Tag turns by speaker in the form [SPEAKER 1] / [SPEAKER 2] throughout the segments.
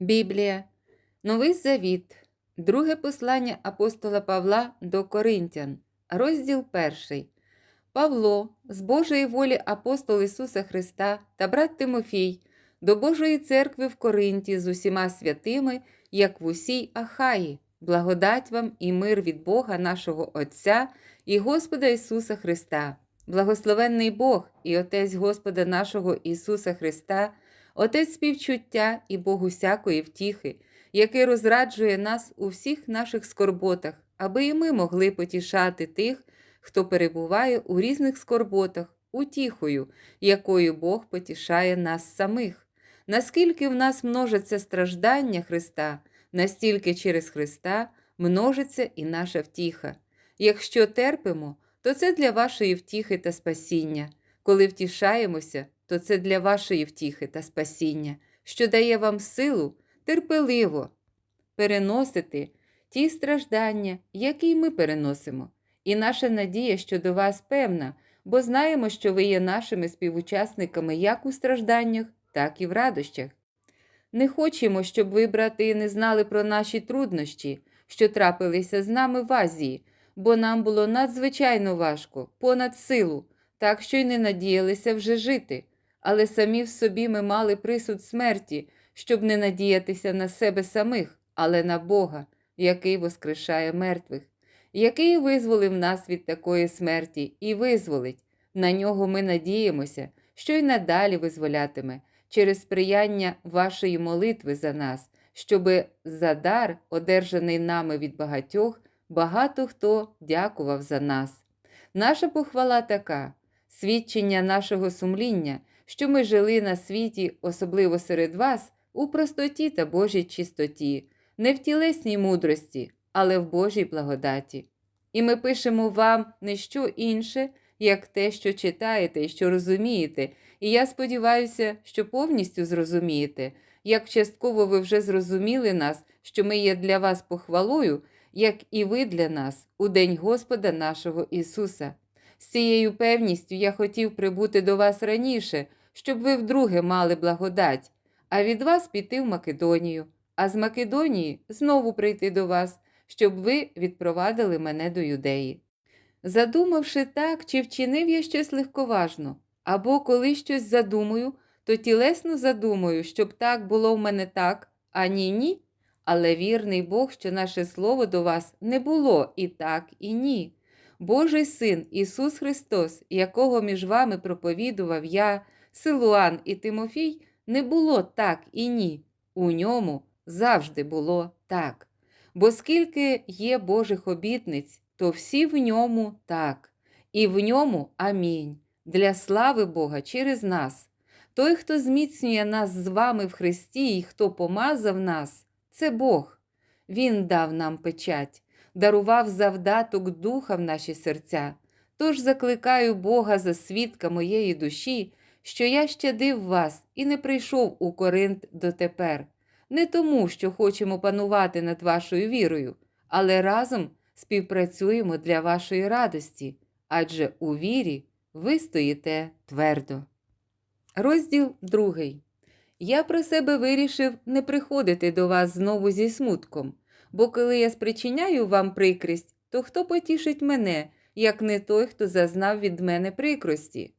[SPEAKER 1] Біблія, Новий Завіт, Друге послання апостола Павла до Коринтян, розділ 1. Павло, з Божої волі апостол Ісуса Христа та брат Тимофій, до Божої церкви в Коринті з усіма святими, як в усій Ахаї, благодать вам і мир від Бога нашого Отця і Господа Ісуса Христа, благословенний Бог і Отець Господа нашого Ісуса Христа. Отець співчуття і Бог усякої втіхи, який розраджує нас у всіх наших скорботах, аби і ми могли потішати тих, хто перебуває у різних скорботах, утіхою, якою Бог потішає нас самих. Наскільки в нас множиться страждання Христа, настільки через Христа множиться і наша втіха. Якщо терпимо, то це для вашої втіхи та спасіння. Коли втішаємося, то це для вашої втіхи та спасіння, що дає вам силу терпеливо переносити ті страждання, які ми переносимо. І наша надія щодо вас певна, бо знаємо, що ви є нашими співучасниками як у стражданнях, так і в радощах. Не хочемо, щоб ви, брати, не знали про наші труднощі, що трапилися з нами в Азії, бо нам було надзвичайно важко, понад силу, так що й не надіялися вже жити але самі в собі ми мали присуд смерті, щоб не надіятися на себе самих, але на Бога, який воскрешає мертвих, який визволив нас від такої смерті і визволить. На нього ми надіємося, що й надалі визволятиме через сприяння вашої молитви за нас, щоби за дар, одержаний нами від багатьох, багато хто дякував за нас. Наша похвала така, свідчення нашого сумління що ми жили на світі, особливо серед вас, у простоті та Божій чистоті, не в тілесній мудрості, але в Божій благодаті. І ми пишемо вам не що інше, як те, що читаєте і що розумієте, і я сподіваюся, що повністю зрозумієте, як частково ви вже зрозуміли нас, що ми є для вас похвалою, як і ви для нас у День Господа нашого Ісуса. З цією певністю я хотів прибути до вас раніше, щоб ви вдруге мали благодать, а від вас піти в Македонію, а з Македонії знову прийти до вас, щоб ви відпровадили мене до юдеї. Задумавши так, чи вчинив я щось легковажно, або коли щось задумаю, то тілесно задумаю, щоб так було в мене так, а ні ні. Але вірний Бог, що наше слово до вас не було і так, і ні. Божий Син Ісус Христос, якого між вами проповідував я, Силуан і Тимофій, не було так і ні. У ньому завжди було так. Бо скільки є Божих обітниць, то всі в ньому так, і в ньому амінь. Для слави Бога через нас. Той, хто зміцнює нас з вами в Христі і хто помазав нас, це Бог. Він дав нам печать дарував завдаток духа в наші серця. Тож закликаю Бога за свідка моєї душі, що я щадив вас і не прийшов у Коринт дотепер, не тому, що хочемо панувати над вашою вірою, але разом співпрацюємо для вашої радості, адже у вірі ви стоїте твердо. Розділ другий. Я про себе вирішив не приходити до вас знову зі смутком бо коли я спричиняю вам прикрість, то хто потішить мене, як не той, хто зазнав від мене прикрості?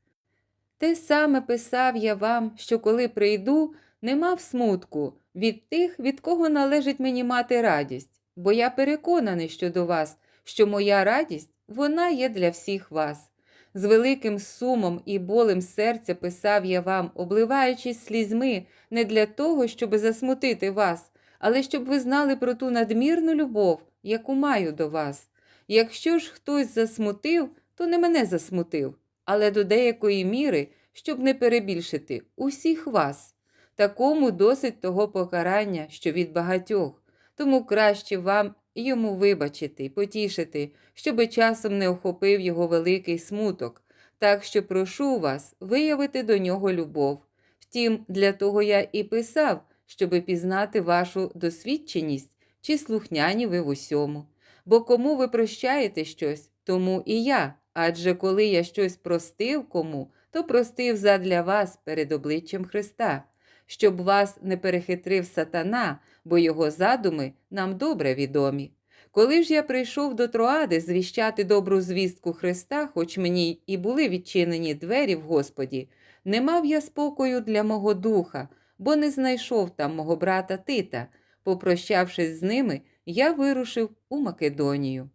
[SPEAKER 1] Те саме писав я вам, що коли прийду, не мав смутку від тих, від кого належить мені мати радість, бо я переконаний щодо вас, що моя радість вона є для всіх вас. З великим сумом і болем серця писав я вам, обливаючись слізьми, не для того, щоб засмутити вас, але щоб ви знали про ту надмірну любов, яку маю до вас. Якщо ж хтось засмутив, то не мене засмутив, але до деякої міри, щоб не перебільшити усіх вас. Такому досить того покарання, що від багатьох, тому краще вам йому вибачити й потішити, щоби часом не охопив його великий смуток, так що прошу вас виявити до нього любов. Втім, для того я і писав, щоби пізнати вашу досвідченість чи слухняні ви в усьому. Бо кому ви прощаєте щось, тому і я. Адже коли я щось простив кому, то простив задля вас перед обличчям Христа, щоб вас не перехитрив сатана, бо його задуми нам добре відомі. Коли ж я прийшов до Троади звіщати добру звістку Христа, хоч мені і були відчинені двері в Господі, не мав я спокою для мого духа, бо не знайшов там мого брата Тита. Попрощавшись з ними, я вирушив у Македонію.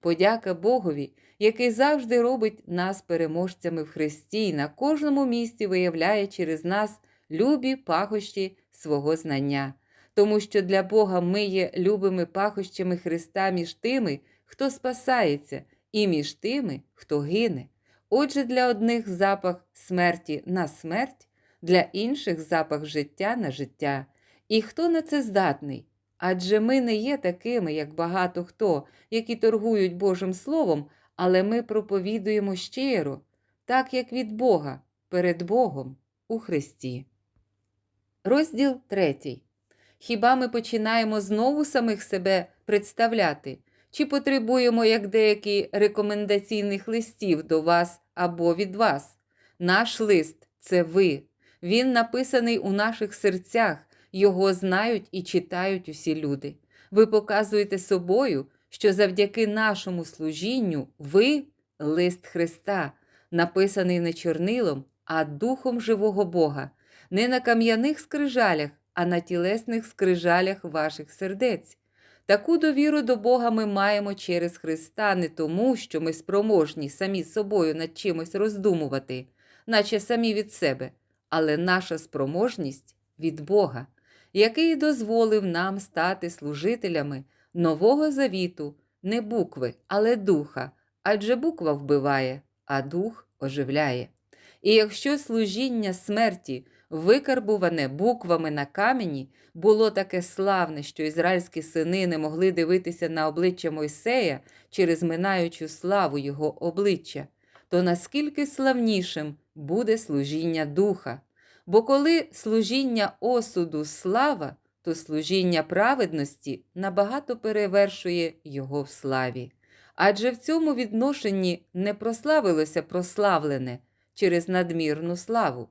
[SPEAKER 1] Подяка Богові, який завжди робить нас переможцями в Христі і на кожному місці виявляє через нас любі пахощі свого знання, тому що для Бога ми є любими пахощами Христа між тими, хто спасається, і між тими, хто гине. Отже, для одних запах смерті на смерть, для інших запах життя на життя. І хто на це здатний? Адже ми не є такими, як багато хто, які торгують Божим Словом, але ми проповідуємо щиро, так як від Бога, перед Богом у Христі. Розділ третій. Хіба ми починаємо знову самих себе представляти? Чи потребуємо як деякі рекомендаційних листів до вас або від вас? Наш лист це ви. Він написаний у наших серцях, його знають і читають усі люди. Ви показуєте собою, що завдяки нашому служінню ви лист Христа, написаний не чорнилом, а духом живого Бога, не на кам'яних скрижалях, а на тілесних скрижалях ваших сердець. Таку довіру до Бога ми маємо через Христа не тому, що ми спроможні самі собою над чимось роздумувати, наче самі від себе, але наша спроможність від Бога, який дозволив нам стати служителями нового завіту, не букви, але духа, адже буква вбиває, а дух оживляє. І якщо служіння смерті, викарбуване буквами на камені, було таке славне, що ізраїльські сини не могли дивитися на обличчя Мойсея через минаючу славу його обличчя, то наскільки славнішим буде служіння духа. Бо коли служіння осуду слава, то служіння праведності набагато перевершує його в славі. Адже в цьому відношенні не прославилося прославлене через надмірну славу.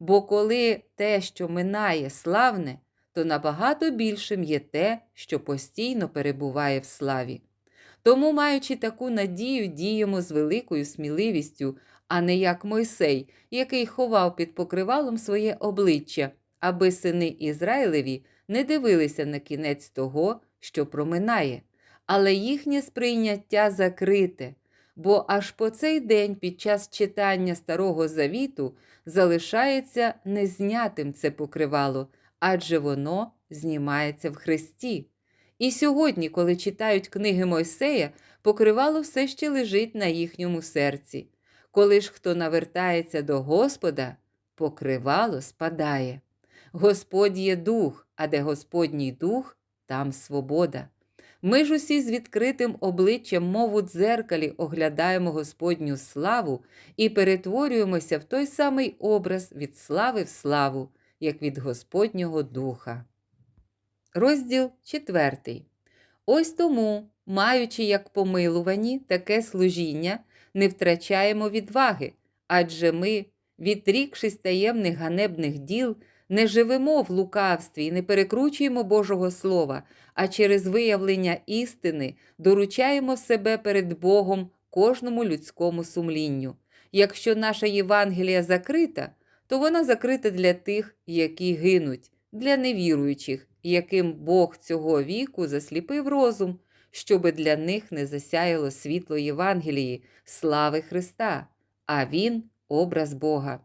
[SPEAKER 1] Бо коли те, що минає, славне, то набагато більшим є те, що постійно перебуває в славі. Тому, маючи таку надію, діємо з великою сміливістю, а не як Мойсей, який ховав під покривалом своє обличчя, аби сини Ізраїлеві не дивилися на кінець того, що проминає, але їхнє сприйняття закрите, бо аж по цей день під час читання Старого Завіту залишається незнятим це покривало, адже воно знімається в Христі. І сьогодні, коли читають книги Мойсея, покривало все ще лежить на їхньому серці. Коли ж хто навертається до Господа, покривало спадає. Господь є дух, а де Господній дух, там свобода. Ми ж усі з відкритим обличчям, мов у дзеркалі, оглядаємо Господню славу і перетворюємося в той самий образ від слави в славу, як від Господнього Духа. Розділ 4. Ось тому, маючи як помилувані таке служіння, не втрачаємо відваги, адже ми, відрікшись таємних ганебних діл, не живемо в лукавстві і не перекручуємо Божого Слова, а через виявлення істини доручаємо себе перед Богом кожному людському сумлінню. Якщо наша Євангелія закрита, то вона закрита для тих, які гинуть, для невіруючих, яким Бог цього віку засліпив розум, щоби для них не засяяло світло Євангелії, слави Христа, а Він образ Бога.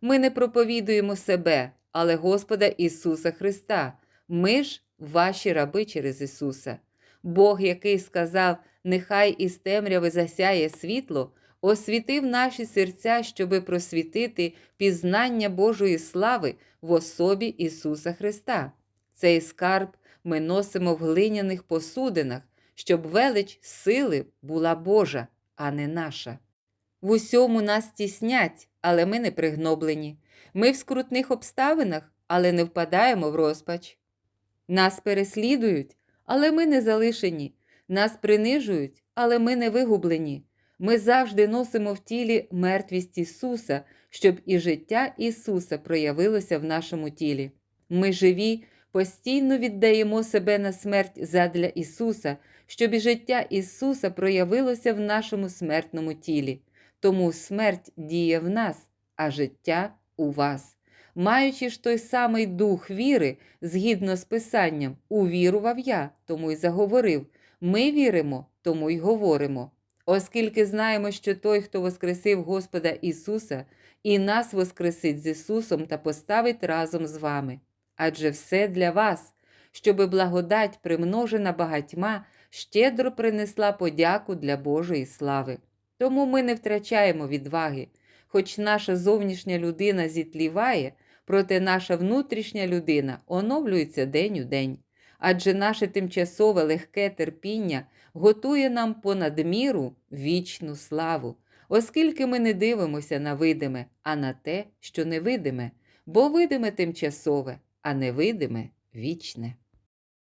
[SPEAKER 1] Ми не проповідуємо себе, але Господа Ісуса Христа. Ми ж ваші раби через Ісуса. Бог, який сказав, нехай із темряви засяє світло, освітив наші серця, щоби просвітити пізнання Божої слави в особі Ісуса Христа. Цей скарб ми носимо в глиняних посудинах, щоб велич сили була Божа, а не наша. В усьому нас тіснять, але ми не пригноблені. Ми в скрутних обставинах, але не впадаємо в розпач. Нас переслідують, але ми не залишені. Нас принижують, але ми не вигублені. Ми завжди носимо в тілі мертвість Ісуса, щоб і життя Ісуса проявилося в нашому тілі. Ми живі, постійно віддаємо себе на смерть задля Ісуса, щоб і життя Ісуса проявилося в нашому смертному тілі. Тому смерть діє в нас, а життя у вас. Маючи ж той самий дух віри, згідно з Писанням, увірував я, тому й заговорив. Ми віримо, тому й говоримо. Оскільки знаємо, що той, хто воскресив Господа Ісуса, і нас воскресить з Ісусом та поставить разом з вами. Адже все для вас, щоби благодать, примножена багатьма, щедро принесла подяку для Божої слави. Тому ми не втрачаємо відваги, хоч наша зовнішня людина зітліває, проте наша внутрішня людина оновлюється день у день. Адже наше тимчасове легке терпіння готує нам понад міру вічну славу, оскільки ми не дивимося на видиме, а на те, що невидиме, бо видиме тимчасове, а невидиме вічне.